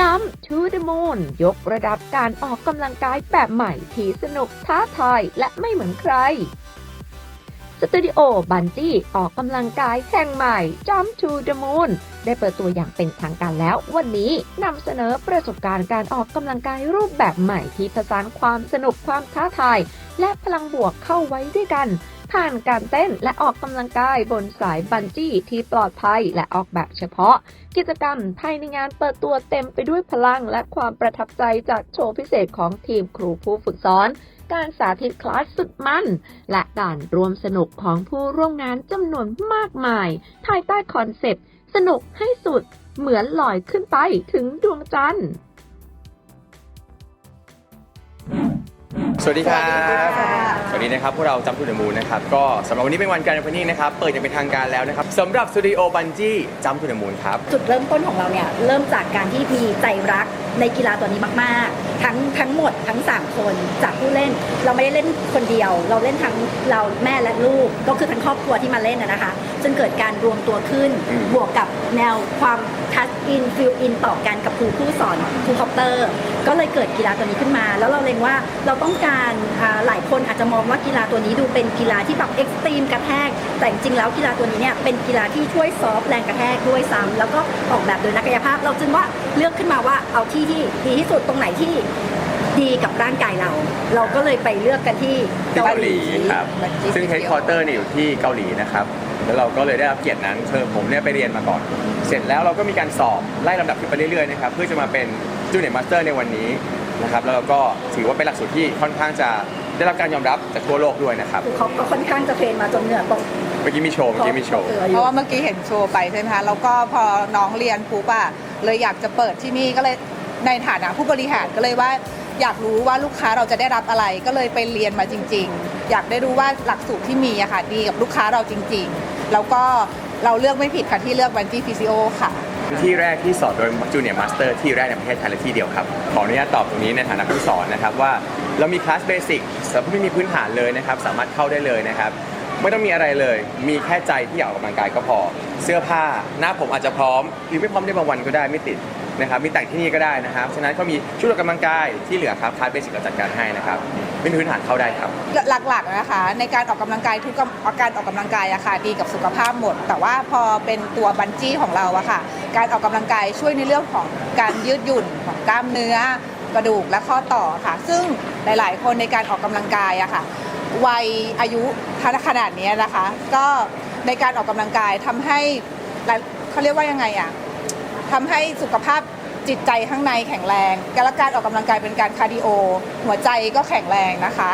Jump to the Moon ยกระดับการออกกำลังกายแบบใหม่ที่สนุกท้าทายและไม่เหมือนใคร สตูดิโอบันจี้ออกกำลังกายแห่งใหม่ Jump to the Moon ได้เปิดตัวอย่างเป็นทางการแล้ววันนี้นำเสนอประสบการณ์การออกกำลังกายรูปแบบใหม่ที่ผสานความสนุกความท้าทาย และพลังบวกเข้าไว้ด้วยกัน ผ่านการเต้นและออกกำลังกายบนสายบันจี้ที่ปลอดภัยและออกแบบเฉพาะ กิจกรรมภายในงานเปิดตัวเต็มไปด้วยพลังและความประทับใจจากโชว์พิเศษของทีมครูผู้ฝึกสอนการสาธิตคลาสสุดมัน และการรวมสนุกของผู้ร่วมงานจำนวนมากมาย ภายใต้คอนเซปต์ สนุกให้สุดเหมือนลอยขึ้นไปถึงดวงจันทร์ สวัสดีครับ วัสดีค่ะสวัสดีนะครับพวกเราจำทูเดอะมูนนะครับก็สำหรับวันนี้เป็นวันการ o p พ n นิ่งนะครับเปิดอย่างเป็นทางการแล้วนะครับสำหรับสตูดิโอบันจี้จำทูเดอะมูนครับ จุดเริ่มต้นของเราเนี่ยเริ่มจากการที่มีใจรักในกีฬาตัวนี้มาก ๆ ทั้งทั้งหมดทั้ง 3 คนจากผู้เล่น เราไม่ได้เล่นคนเดียว เราเล่นทั้งเราแม่และลูกก็คือทั้งครอบครัวที่มาเล่นนะนะคะจนเกิดการรวมตัวขึ้นอืม บวกกับแนวความทัชอินฟิลอินต่อกันกับครูผู้สอนครูคอปเตอร์ ก็เลยเกิดกีฬาตัวนี้ขึ้นมา แล้วเราเล็งว่าเราต้องการอ่าหลายคนอาจจะมองว่ากีฬาตัวนี้ดูเป็นกีฬาที่แบบเอ็กซ์ตรีมกระแทก แต่จริงๆแล้วกีฬาตัวนี้เนี่ยเป็นกีฬาที่ช่วยซอฟต์แรงกระแทกด้วยซ้ำแล้วก็ออกแบบโดยนักกายภาพ เราจึงว่าเลือกขึ้นมาว่าเอาที่ที่ดีที่สุดตรงไหนที่ดีกับร่างกายเรา เราก็เลยไปเลือกกันที่ที่เกาหลีครับซึ่งเฮดคอร์เตอร์เนี่ยอยู่ที่เกาหลีนะครับแล้วเราก็เลยได้รับเกียรตินั้นเชิญผมเนี่ยไปเรียนมาก่อน เสร็จแล้วเราก็มีการสอบไล่ลำดับขึ้นไปเรื่อยๆนะครับเพื่อจะมาเป็นจูเนียร์มาสเตอร์ในวันนี้นะครับแล้วเราก็ถือว่าเป็นหลักสูตรที่ค่อนข้างจะ ได้รับการยอมรับจากทั่วโลกด้วยนะครับ คือเขาก็ค่อนข้างจะเทรนมาจนเหงื่อตกเมื่อกี้มีโชว์เมื่อกี้มีโชว์ เพราะว่าเมื่อกี้เห็นโชว์ไปใช่ไหมคะแล้วก็พอน้องเรียนปุ๊บอะเลยอยากจะเปิดที่นี่ก็เลยในฐานะผู้บริหารก็เลยว่าอยากรู้ว่าลูกค้าเราจะได้รับอะไรก็เลยไปเรียนมาจริง ๆ อยากได้รู้ว่าหลักสูตรที่มีอะค่ะดีกับลูกค้าเราจริง ๆ แล้วก็เราเลือกไม่ผิดค่ะที่เลือกวันจี้พีซีโอค่ะ ที่แรกที่สอนโดยจูเนียร์มาสเตอร์ที่แรกในประเทศไทยและที่เดียวครับขออนุญาตตอบตรงนี้ในฐานะผู้สอนนะครับว่าเรามีคลาสเบสิกสำหรับผู้ไม่มีพื้นฐานเลยนะครับสามารถเข้าได้เลยนะครับไม่ต้องมีอะไรเลย มีแค่ใจที่อยากออกกำลังกายก็พอ เสื้อผ้าหน้าผมอาจจะพร้อมหรือไม่พร้อมได้บางวันก็ได้ไม่ติดนะครับมีแต่งที่นี่ก็ได้นะครับฉะนั้นก็มีชุดออกกำลังกายที่เหลือครับคลาสเบสิกเราจัดการให้นะครับไม่มีพื้นฐานเข้าได้ครับ หลักๆนะคะในการออกกำลังกายทุกกการออกกำลังกายอะค่ะดีกับสุขภาพหมด แต่ว่าพอเป็นตัวบันจี้ของเราอะค่ะ การออกกำลังกายช่วยในเรื่องของการยืดหยุ่นของกล้ามเนื้อกระดูกและข้อต่อค่ะ ซึ่งหลาย ๆ คนในการออกกำลังกายอะค่ะวัยอายุขนาดนี้นะคะ ก็ในการออกกำลังกายทำให้เขาเรียกว่ายังไงอะทำให้สุขภาพจิตใจข้างในแข็งแรงการการออกกำลังกายเป็นการคาร์ดิโอ หัวใจก็แข็งแรงนะคะ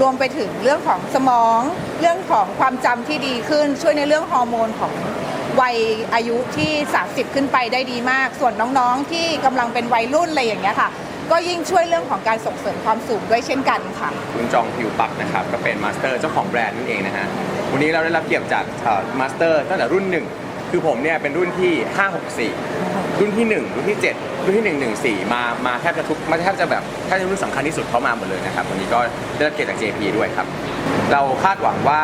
รวมไปถึงเรื่องของสมอง เรื่องของความจำที่ดีขึ้น ช่วยในเรื่องฮอร์โมนของ วัยอายุที่ 30 ขึ้นไปได้ดีมาก ส่วนน้องๆที่กำลังเป็นวัยรุ่นอะไรอย่างเงี้ยค่ะ ก็ยิ่งช่วยเรื่องของการส่งเสริมความสูงด้วยเช่นกันค่ะ คุณจองพิวปักนะครับก็เป็นมาสเตอร์เจ้าของแบรนด์นั่นเองนะฮะวันนี้เราได้รับเกียรติจากมาสเตอร์ตั้งแต่รุ่นหนึ่งคือผมเนี่ยเป็นรุ่นที่ 564 รุ่นที่ 1 รุ่นที่ 7 รุ่นที่ 114 มามาแทบจะทุกมาแทบจะแบบแทบจะรุ่นสำคัญที่สุดเข้ามาหมดเลยนะครับวันนี้ก็ได้รับเกียรติจาก JP ด้วยครับ เราคาดหวังว่า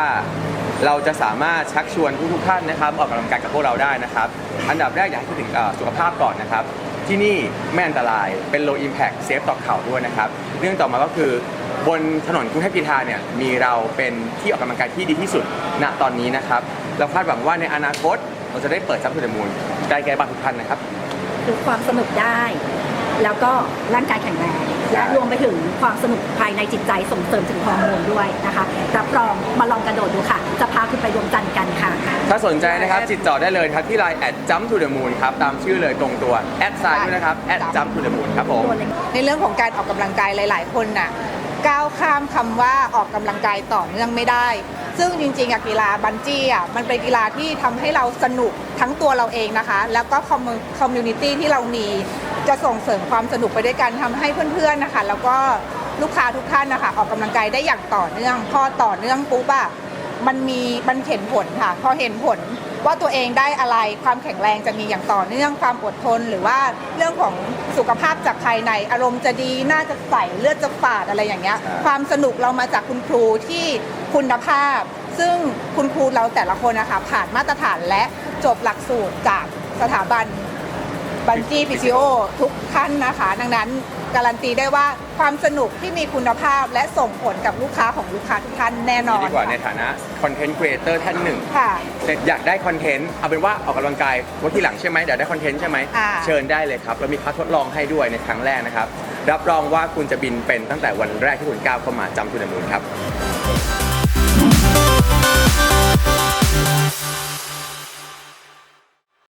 เราจะสามารถชักชวนทุกๆท่านนะครับออกกำลังกายกับพวกเราได้นะครับ อันดับแรกอยากให้พูดถึงเอ่อสุขภาพก่อนนะครับ ที่นี่ไม่อันตรายเป็น low impact safe ต่อเข่าด้วยนะครับ เรื่องต่อมาก็คือบนถนนกรุงเทพกีฬาเนี่ยมีเราเป็นที่ออกกำลังกายที่ดีที่สุดณตอนนี้นะครับ เราคาดหวังว่าในอนาคตเราจะได้เปิดซับทูเดมูลใกล้แก่บ้านทุกท่านนะครับคือความสนุกได้ แล้วก็ร่างกายแข็งแรงและรวมไปถึงความสนุกภายในจิตใจส่งเสริมถึงฮอร์โมนด้วยนะคะรับรองมาลองกระโดดดูค่ะ จะพาคุณไปดวงจันทร์กันค่ะ ถ้าสนใจนะครับติดต่อได้เลยครับที่ไลน์ at jump to the moon ครับตามชื่อเลยตรงตัวแอดไซน์ด้วยนะครับ at jump to the moon ครับผมในเรื่องของการออกกำลังกายหลาย ๆ คนน่ะก้าวข้ามคำว่าออกกำลังกายต่อเนื่องไม่ได้ ซึ่งจริงๆอะกีฬาบันจี้อะมันเป็นกีฬาที่ทำให้เราสนุกทั้งตัวเราเองนะคะ แล้วก็คอมคอมมูนิตี้ที่เรามี จะส่งเสริมความสนุกไปด้วยกันทำให้เพื่อนๆนะคะ แล้วก็ลูกค้าทุกท่านนะคะ ออกกำลังกายได้อย่างต่อเนื่อง พอต่อเนื่องปุ๊บอะมันมีมันเห็นผลค่ะ พอเห็นผลว่าตัวเองได้อะไรความแข็งแรงจะมีอย่างต่อเนื่องความอดทน หรือว่าเรื่องของสุขภาพจากภายในอารมณ์จะดีน่าจะใสเลือดจะฝาดอะไรอย่างเงี้ยใช่ความสนุกเรามาจากคุณครูที่คุณภาพ ซึ่งคุณครูเราแต่ละคนนะคะผ่านมาตรฐานและจบหลักสูตรจากสถาบัน บันจี้พิซิโอทุกท่านนะคะ ดังนั้นการันตีได้ว่าความสนุกที่มีคุณภาพและส่งผลกับลูกค้าของลูกค้าทุกท่านแน่นอนดีกว่าในค่ะฐานะคอนเทนต์ครีเอเตอร์ท่านหนึ่งค่ะ อยากได้คอนเทนต์เอาเป็นว่าออกกำลังกายวันที่หลังใช่ไหมเดี๋ยวได้คอนเทนต์ใช่ไหมอ่าเชิญได้เลยครับเรามีคลาสทดลองให้ด้วยในครั้งแรกนะครับรับรองว่าคุณจะบินเป็นตั้งแต่วันแรกที่คุณก้าวเข้ามาจำทุนมูลครับ